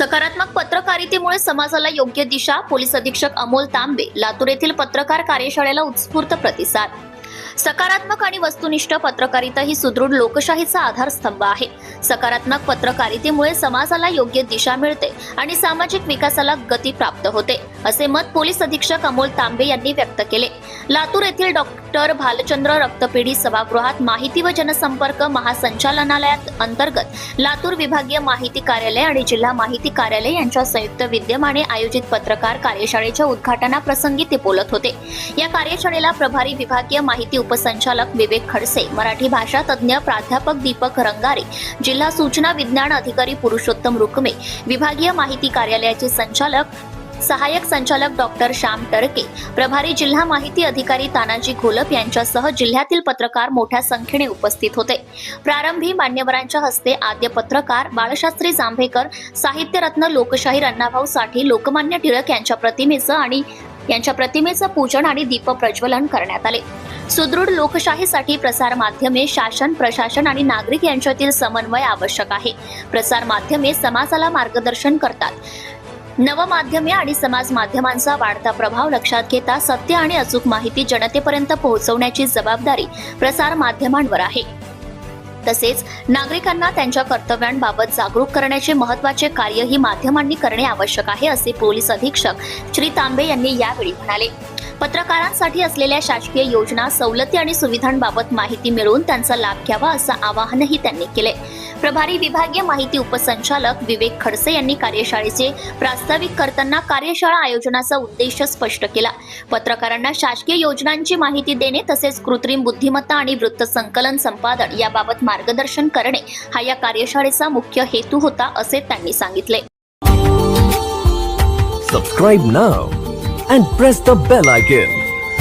सकारात्मक पत्रकारितेमुळे समाजाला योग्य दिशा पोलीस अधीक्षक अमोल तांबे लातूर येथील पत्रकार कार्यशाळेला उत्स्फूर्त प्रतिसाद. सकारात्मक आणि वस्तुनिष्ठ पत्रकारिता ही सुदृढ लोकशाहीचा आधारस्तंभ आहे. सकारात्मक पत्रकारितेमुळे समाजाला योग्य दिशा मिळते आणि सामाजिक विकासाला गती प्राप्त होते. असे मत पोलीस अधीक्षक अमोल तांबे यांनी व्यक्त केले. लातूर येथील डॉक्टर भालचंद्र रक्तपेढी सभागृहात माहिती व जनसंपर्क महासंचालनालयात अंतर्गत लातूर विभागीय माहिती कार्यालय आणि जिल्हा माहिती कार्यालय यांच्या संयुक्त विद्यमाने आयोजित पत्रकार कार्यशाळेच्या उद्घाटनाप्रसंगी ते बोलत होते. या कार्यशाळेला प्रभारी विभागीय माहिती उपसंचालक विवेक खडसे मराठी भाषा तज्ज्ञ प्राध्यापक दीपक रंगारे जिल्हा सूचना विज्ञान अधिकारी पुरुषोत्तम रुकमे विभागीय माहिती कार्यालयाचे संचालक सहाय्यक संचालक डॉक्टर श्याम टरके प्रभारी जिल्हा माहिती अधिकारी तानाजी घोलप यांच्यासह जिल्ह्यातील पत्रकार मोठ्या संख्येने उपस्थित होते. प्रारंभी मान्यवरांच्या हस्ते आद्य पत्रकार बाळशास्त्री जांभेकर साहित्यरत्न लोकशाहीर अण्णाभाऊ साठे लोकमान्य टिळक यांच्या प्रतिमेचं आणि यांच्या प्रतिमेचं पूजन आणि दीप प्रज्वलन करण्यात आले. सुदृढ लोकशाहीसाठी प्रसार माध्यमे शासन प्रशासन आणि नागरिक यांच्यातील समन्वय आवश्यक आहे. प्रसार माध्यमे समाजाला मार्गदर्शन करतात. नवमाध्यमे आणि समाज माध्यमांचा वाढता प्रभाव लक्षात घेता सत्य आणि अचूक माहिती जनतेपर्यंत पोहोचवण्याची जबाबदारी प्रसार माध्यमांवर आहे. तसेच नागरिकांना त्यांच्या कर्तव्यांबाबत जागरूक करण्याचे महत्त्वाचे कार्य ही माध्यमांनी करणे आवश्यक आहे असे पोलीस अधीक्षक श्री तांबे यांनी यावेळी म्हणाले. पत्रकारांसाठी असलेल्या शासकीय योजना सवलती आणि सुविधांबाबत माहिती मिळवून त्यांचा लाभ घ्यावा असं आवाहनही त्यांनी केले. प्रभारी विभागीय माहिती उपसंचालक विवेक खडसे यांनी कार्यशाळेचे प्रास्ताविक करताना कार्यशाळा आयोजनाचा उद्देश स्पष्ट केला पत्रकारांना शासकीय योजनांची माहिती देणे तसेच कृत्रिम बुद्धिमत्ता आणि वृत्त संकलन संपादन याबाबत मार्गदर्शन करणे हा या कार्यशाळेचा मुख्य हेतू होता असे त्यांनी सांगितले Subscribe now and press the bell icon.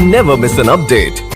Never miss an update.